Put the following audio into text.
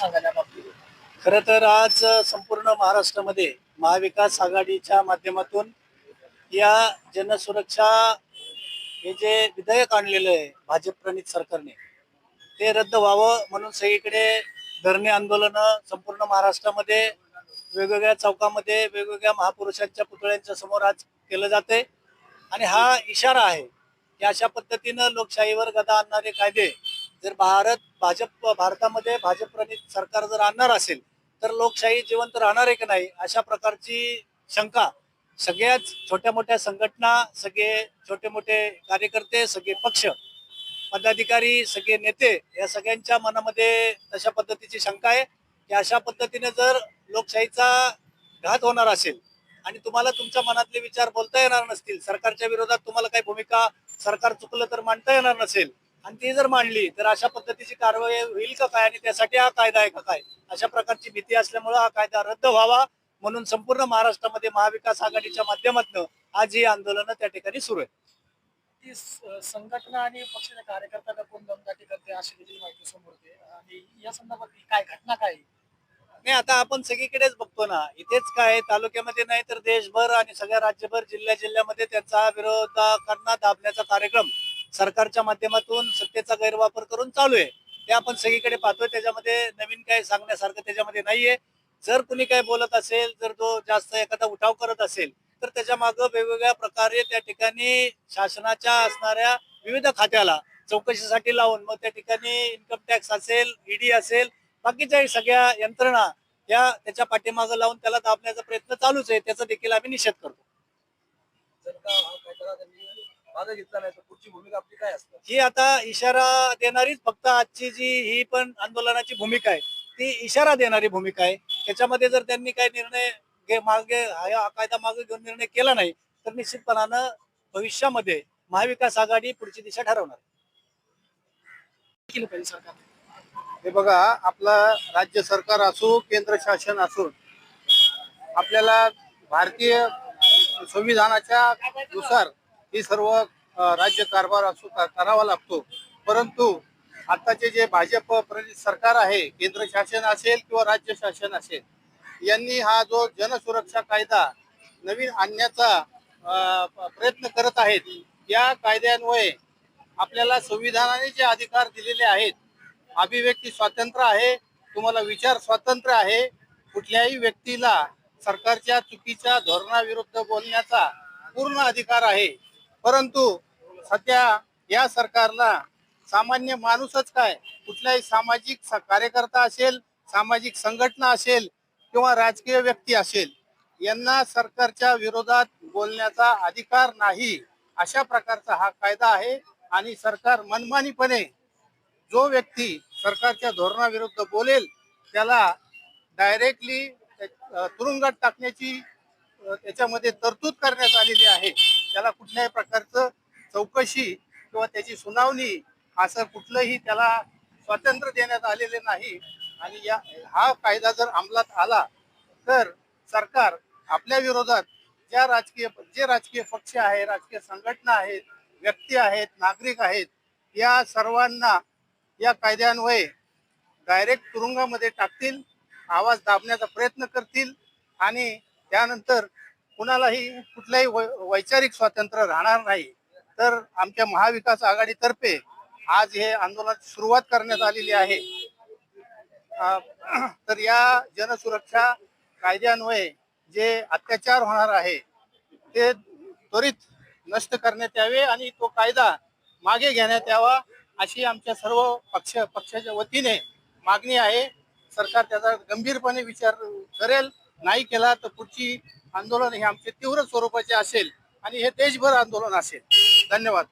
खरं तर आज संपूर्ण महाराष्ट्रामध्ये महाविकास आघाडीच्या माध्यमातून या जनसुरक्षा हे जे विधेयक आणलेलं आहे भाजप प्रणित सरकारने ते रद्द व्हावं म्हणून सगळीकडे धरणे आंदोलनं संपूर्ण महाराष्ट्रामध्ये वेगवेगळ्या चौकामध्ये वेगवेगळ्या महापुरुषांच्या पुतळ्यांच्या समोर आज केलं जाते आणि हा इशारा आहे की अशा पद्धतीनं लोकशाहीवर गदा आणणारे कायदे जर भारत भाजप भारतामध्ये भाजप प्रणित सरकार जर आणणार असेल तर लोकशाही जिवंत राहणार आहे की नाही अशा प्रकारची शंका सगळ्याच छोट्या मोठ्या संघटना सगळे छोटे मोठे कार्यकर्ते सगळे पक्ष पदाधिकारी सगळे नेते या सगळ्यांच्या मनामध्ये तशा पद्धतीची शंका आहे की अशा पद्धतीने जर लोकशाहीचा घात होणार असेल आणि तुम्हाला तुमच्या मनातले विचार बोलता येणार नसतील सरकारच्या विरोधात तुम्हाला काही भूमिका सरकार चुकलं तर मांडता येणार नसेल आणि ती जर मांडली तर अशा पद्धतीची कारवाई होईल का काय? आणि त्यासाठी हा कायदा आहे का काय? अशा प्रकारची भीती असल्यामुळे हा कायदा रद्द व्हावा म्हणून संपूर्ण महाराष्ट्रामध्ये महाविकास आघाडीच्या माध्यमातून आज ही आंदोलनं त्या ठिकाणी सुरू आहे ती स- संघटना आणि पक्षाच्या कार्यकर्त्यांना कोण दमदाटी करते अशी देखील माहिती समोर आणि या संदर्भात काय घटना काय? नाही आता आपण सगळीकडेच बघतो ना इथेच काय तालुक्यामध्ये नाही तर देशभर आणि सगळ्या राज्यभर जिल्ह्या जिल्ह्यामध्ये त्यांचा विरोधकांना दाबण्याचा कार्यक्रम सरकारच्या माध्यमातून सत्तेचा गैरवापर करून चालू आहे. ते आपण सगळीकडे पाहतोय. त्याच्यामध्ये नवीन काय सांगण्यासारखं त्याच्यामध्ये नाहीये. जर कुणी काय बोलत असेल जर तो जास्त एखादा उठाव करत असेल तर त्याच्या मागं वेगवेगळ्या प्रकारे त्या ठिकाणी शासनाच्या असणाऱ्या विविध खात्याला चौकशीसाठी लावून मग त्या ठिकाणी इन्कम टॅक्स असेल ईडी असेल बाकीच्या सगळ्या यंत्रणा या त्याच्या पाठीमागं लावून त्याला दाबण्याचा प्रयत्न चालूच आहे. त्याचा देखील आम्ही निषेध करतो. हा कायदा त्यांनी मागे घेतला नाही तर पुढची भूमिका आपली काय असणार ही आता इशारा देणारीच फक्त आजची जी ही पण आंदोलनाची भूमिका आहे ती इशारा देणारी भूमिका आहे. त्याच्यामध्ये जर त्यांनी काही निर्णय घे- मागे हा कायदा मागे घेऊन निर्णय केला नाही तर निश्चितपणानं भविष्यामध्ये महाविकास आघाडी पुढची दिशा ठरवणार. केलं पाहिजे सरकारने हे बघा आपलं राज्य सरकार असो केंद्र शासन असो आपल्याला भारतीय संविधानाच्या नुसार ही सर्व राज्य कारभार असो करावा लागतो. परंतु आताचे जे भाजप प्रणित सरकार आहे केंद्र शासन असेल किंवा राज्य शासन असेल यांनी हा जो जनसुरक्षा कायदा नवीन आणण्याचा प्रयत्न करत आहेत या कायद्यान्वये आपल्याला संविधानाने जे अधिकार दिलेले आहेत अभिव्यक्ती स्वातंत्र्य आहे तुम्हाला विचार स्वातंत्र्य आहे कुठल्याही व्यक्तीला सरकारच्या चुकीच्या धोरणाविरुद्ध बोलण्याचा पूर्ण अधिकार आहे. परंतु सध्या या सरकारला सामान्य माणूसच काय? कुठल्याही सामाजिक स- कार्यकर्ता असेल सामाजिक संघटना असेल किंवा राजकीय व्यक्ती असेल यांना सरकारच्या विरोधात बोलण्याचा अधिकार नाही. अशा प्रकारचा हा कायदा आहे आणि सरकार मनमानीपणे जो व्यक्ती सरकारच्या धोरणाविरुद्ध बोलेल त्याला डायरेक्टली तुरुंगात टाकण्याची त्याच्यामध्ये तरतूद करण्यात आलेली आहे. त्याला कुठल्याही प्रकारचं चौकशी किंवा त्याची सुनावणी असं कुठलंही त्याला स्वातंत्र्य देण्यात आलेले नाही. आणि या हा कायदा जर अंमलात आला तर सरकार आपल्या विरोधात ज्या राजकीय जे राजकीय पक्ष आहे राजकीय संघटना आहेत व्यक्ती आहेत नागरिक आहेत या सर्वांना या कायद्यान्वये डायरेक्ट तुरुंगामध्ये टाकतील आवाज दाबण्याचा प्रयत्न करतील आणि त्यानंतर कुणालाही कुठल्याही वै- वैचारिक स्वातंत्र्य राहणार नाही. तर आमच्या महाविकास आघाडीतर्फे आज हे आंदोलनाची सुरुवात करण्यात आलेली आहे. तर या जनसुरक्षा कायद्यान्वये जे अत्याचार होणार आहे ते त्वरित नष्ट करण्यात यावे आणि तो कायदा मागे घेण्यात यावा अशी आमच्या सर्व पक्ष पक्षाच्या वतीने मागणी आहे. सरकार त्याचा गंभीरपणे विचार करेल. नाही केला तर पुढची आंदोलन हे आमचे तीव्र स्वरूपाचे असेल आणि हे देशभर आंदोलन असेल. धन्यवाद.